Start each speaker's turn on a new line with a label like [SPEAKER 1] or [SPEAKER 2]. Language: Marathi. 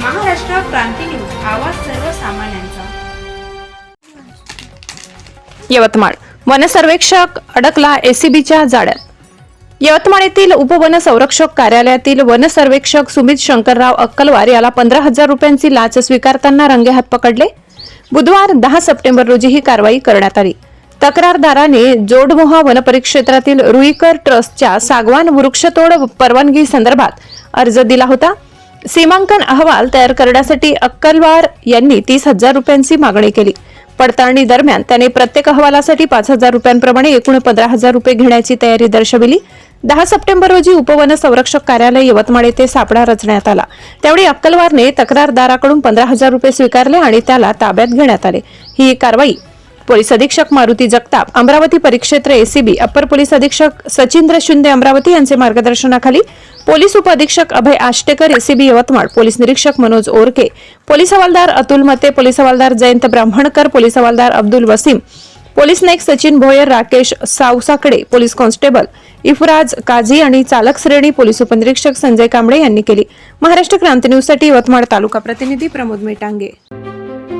[SPEAKER 1] क्रांती न्यूज आवाज सर्वसामान्यांचा.
[SPEAKER 2] यवतमाळ. वनसर्वेक्षक अडकला एसीबीच्या जाळ्यात. यवतमाळ येथील उपवन संरक्षक कार्यालयातील वनसर्वेक्षक सुमित शंकरराव अक्कलवार याला पंधरा हजार रुपयांची लाच स्वीकारताना रंगेहात पकडले. बुधवार दहा सप्टेंबर रोजी ही कारवाई करण्यात आली. तक्रारदाराने जोडमोहा वनपरिक्षेत्रातील रुईकर ट्रस्टच्या सागवान वृक्षतोड परवानगी संदर्भात अर्ज दिला होता. सीमांकन अहवाल तयार करण्यासाठी अक्कलवार यांनी तीस हजार रुपयांची मागणी केली. पडताळणी दरम्यान त्याने प्रत्येक अहवालासाठी पाच हजार रुपयांप्रमाणे एकूण पंधरा हजार रुपये घेण्याची तयारी दर्शविली. दहा सप्टेंबर रोजी उपवन संरक्षक कार्यालय यवतमाळ येथे सापळा रचण्यात आला. त्यावेळी अक्कलवारने तक्रारदाराकडून पंधरा हजार रुपये स्वीकारले आणि त्याला ताब्यात घेण्यात आले. ही कारवाई पोलीस अधीक्षक मारुती जगताप अमरावती परिक्षेत्र एसीबी अप्पर पोलीस अधीक्षक सचिंद्र शिंदे अमरावती यांचे मार्गदर्शनाखाली पोलीस उपअधीक्षक अभय आष्टेकर एसीबी यवतमाळ पोलीस निरीक्षक मनोज ओरके पोलीस हवालदार अतुल मते पोलीस हवालदार जयंत ब्राह्मणकर पोलीस हवालदार अब्दुल वसीम पोलीस नाईक सचिन भोयर राकेश सावसाकडे पोलीस कॉन्स्टेबल इफराज काझी आणि चालक श्रेणी पोलीस उपनिरीक्षक संजय कांबळे यांनी केली. महाराष्ट्र क्रांती न्यूजसाठी यवतमाळ तालुका प्रतिनिधी प्रमोद मेटांगे.